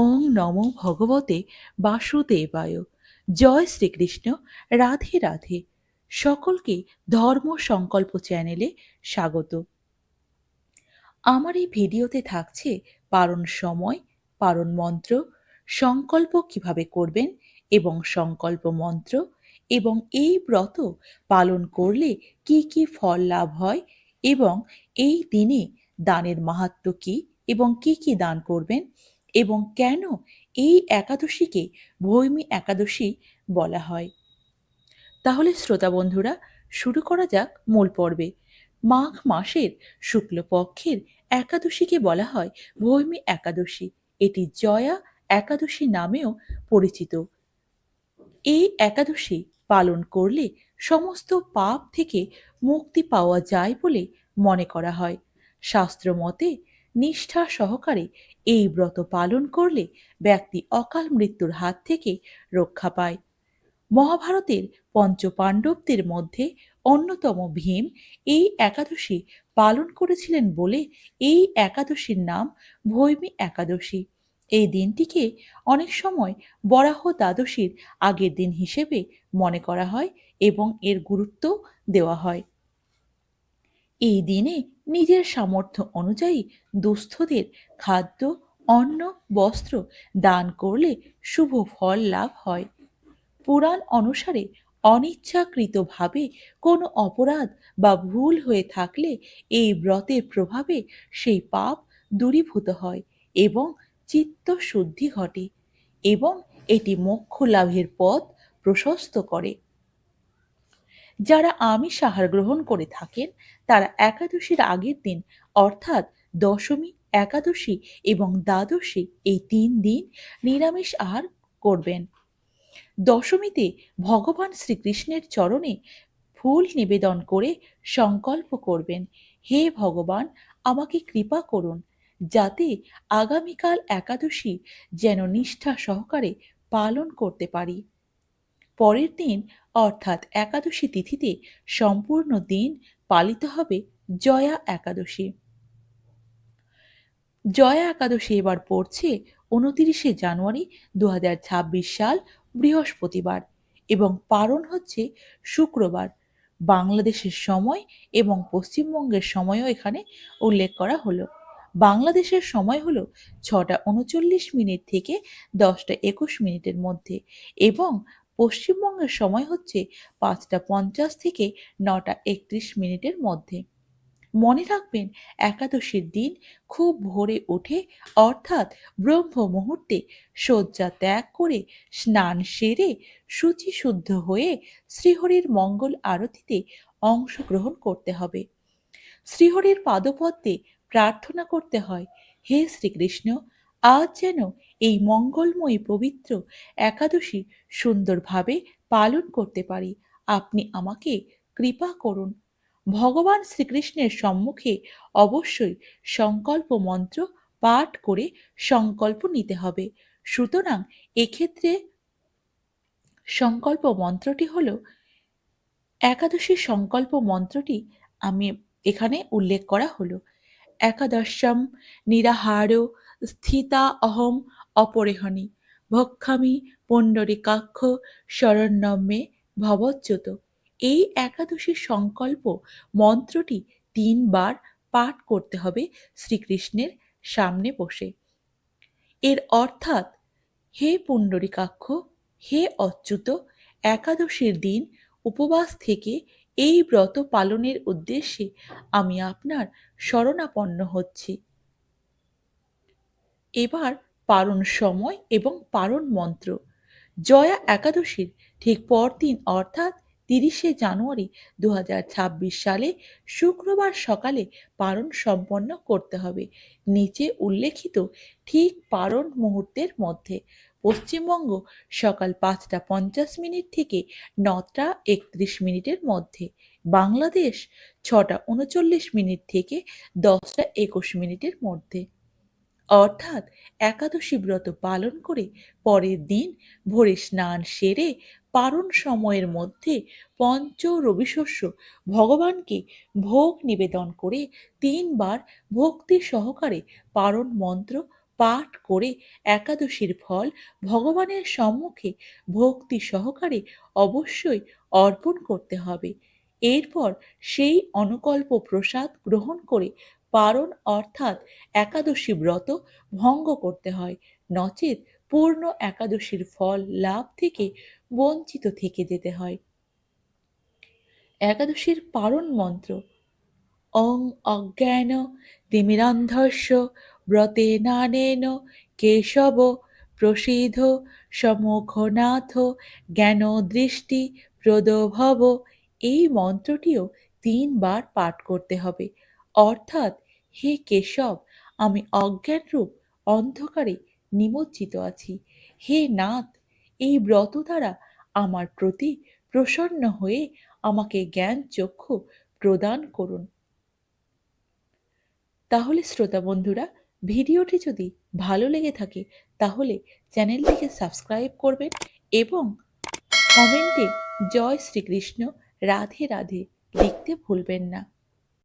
ওং নম ভগবতে বাসুদেবায়। জয় শ্রীকৃষ্ণ। রাধে রাধে। সকলকে ধর্ম সংকল্প চ্যানেলে স্বাগত। আমার এই ভিডিওতে থাকছে পারণ সময়, পারণ মন্ত্র, সংকল্প কীভাবে করবেন এবং সংকল্প মন্ত্র এবং এই ব্রত পালন করলে কি কি ফল লাভ হয় এবং এই দিনে দানের মাহাত্ম কি এবং কি কি দান করবেন এবং কেন এই একাদশীকে ভৈমী একাদশী বলা হয়? তাহলে শ্রোতা বন্ধুরা, শুরু করা যাক মূল পর্বে। মাঘ মাসের শুক্লপক্ষের একাদশীকে বলা হয় ভৈমী একাদশী। এটি জয়া একাদশী নামেও পরিচিত। এই একাদশী পালন করলে সমস্ত পাপ থেকে মুক্তি পাওয়া যায় বলে মনে করা হয়। শাস্ত্র মতে নিষ্ঠা সহকারে এই ব্রত পালন করলে ব্যক্তি অকাল মৃত্যুর হাত থেকে রক্ষা পায়। মহাভারতের পঞ্চপাণ্ডবদের মধ্যে অন্যতম ভীম এই একাদশী পালন করেছিলেন বলে এই একাদশীর নাম ভৈমী একাদশী। এই দিনটিকে অনেক সময় বরাহ দ্বাদশীর আগের দিন হিসেবে মনে করা হয় এবং এর গুরুত্ব দেওয়া হয়। এই দিনে নিজের সামর্থ্য অনুযায়ী দুস্থদের খাদ্য, অন্ন, বস্ত্র দান করলে শুভ ফল লাভ হয়। পুরাণ অনুসারে অনিচ্ছাকৃতভাবে কোনো অপরাধ বা ভুল হয়ে থাকলে এই ব্রতের প্রভাবে সেই পাপ দূরীভূত হয় এবং চিত্ত শুদ্ধি ঘটে এবং এটি মোক্ষ লাভের পথ প্রশস্ত করে। যারা আমিষ আহার গ্রহণ করে থাকেন, তারা একাদশীর আগের দিন, অর্থাৎ দশমী, একাদশী এবং দ্বাদশী এই তিন দিন নিরামিষ আহার করবেন। দশমীতে ভগবান শ্রীকৃষ্ণের চরণে ফুল নিবেদন করে সংকল্প করবেন, হে ভগবান, আমাকে কৃপা করুন, যাতে আগামীকাল একাদশী যেন নিষ্ঠা সহকারে পালন করতে পারি। পরের দিন, অর্থাৎ একাদশী তিথিতে সম্পূর্ণ দিন পালিত হবে জয়া একাদশী। জয়া একাদশী এবার পড়ছে উনতিরিশে জানুয়ারি দু সাল বৃহস্পতিবার এবং পারণ হচ্ছে শুক্রবার। বাংলাদেশের সময় এবং পশ্চিমবঙ্গের সময়ও এখানে উল্লেখ করা হলো। বাংলাদেশের সময় হলো ছটা উনচল্লিশ মিনিট থেকে দশটা একুশ মিনিটের মধ্যে এবং পশ্চিমবঙ্গের সময় হচ্ছে পাঁচটা পঞ্চাশ থেকে নটা একত্রিশ মিনিটের মধ্যে। মনে রাখবেন, একাদশীর দিন খুব ভোরে উঠে অর্থাৎ ব্রহ্ম মুহূর্তে শয্যা ত্যাগ করে স্নান সেরে শুচিশুদ্ধ হয়ে শ্রীহরির মঙ্গল আরতিতে অংশগ্রহণ করতে হবে। শ্রীহরির পাদপদ্মে প্রার্থনা করতে হয়, হে শ্রীকৃষ্ণ আজ যেন এই মঙ্গলময়ী পবিত্র একাদশী সুন্দরভাবে পালন করতে পারি। আপনি আমাকে কৃপা করুন। ভগবান শ্রীকৃষ্ণের সম্মুখে অবশ্যই সংকল্প মন্ত্র পাঠ করে সংকল্প নিতে হবে। সুতরাং এক্ষেত্রে সংকল্প মন্ত্রটি হল, একাদশী সংকল্প মন্ত্রটি আমি এখানে উল্লেখ করা হলো। একাদশম নিরাহার স্থিতা অহম অপরেহণী ভক্ষামি পণ্ডরিকাক্ষ শরণ্যমে ভবচ্যুত। এই একাদশী সংকল্প মন্ত্রটি তিনবার পাঠ করতে হবে শ্রীকৃষ্ণের সামনে বসে। এর অর্থাৎ, হে পুণ্ডরিকাক্ষ, হে অচ্যুত, একাদশীর দিন উপবাস থেকে এই ব্রত পালনের উদ্দেশ্যে আমি আপনার শরণাপন্ন হচ্ছি। এবার পারণ সময় এবং পারণ মন্ত্র। জয়া একাদশীর ঠিক পরদিন, অর্থাৎ তিরিশে জানুয়ারি দু হাজার ছাব্বিশ সালে শুক্রবার সকালে পারণ সম্পন্ন করতে হবে। নিচে উল্লেখিত ঠিক পারণ মুহূর্তের মধ্যে পশ্চিমবঙ্গ সকাল পাঁচটা পঞ্চাশ মিনিট থেকে নটা একত্রিশ মিনিটের মধ্যে, বাংলাদেশ ছটা উনচল্লিশ মিনিট থেকে দশটা একুশ মিনিটের মধ্যে। অর্থাৎ একাদশী ব্রত পালন করে পরের দিন ভোরে স্নান সেরে পারণ সময়ের মধ্যে পঞ্চ রবিশস্য ভগবানকে ভোগ নিবেদন করে তিনবার ভক্তি সহকারে পারণ মন্ত্র পাঠ করে একাদশীর ফল ভগবানের সম্মুখে ভক্তি সহকারে অবশ্যই অর্পণ করতে হবে। এরপর সেই অনুকল্প প্রসাদ গ্রহণ করে পারণ অর্থাৎ একাদশী ব্রত ভঙ্গ করতে হয়। নচেত পূর্ণ একাদশীর ফল লাভ থেকে বঞ্চিত থেকে যেতে হয়। একাদশীর পারণ মন্ত্র, অং অজ্ঞান তিমিরান্ধস্য ব্রতে নানেন কেশব প্রসিদ্ধ সমুখনাথ জ্ঞান দৃষ্টি প্রদভব এই মন্ত্রটিও তিনবার পাঠ করতে হবে। অর্থাৎ, হে কেশব, আমি অজ্ঞানরূপ, অন্ধকারে নিমজ্জিত আছি। হে নাথ, এই ব্রত দ্বারা আমার প্রতি প্রসন্ন হয়ে আমাকে জ্ঞান চক্ষু প্রদান করুন। তাহলে শ্রোতা বন্ধুরা, ভিডিওটি যদি ভালো লেগে থাকে, তাহলে চ্যানেলটিকে সাবস্ক্রাইব করবেন এবং কমেন্টে জয় শ্রীকৃষ্ণ, রাধে রাধে লিখতে ভুলবেন না।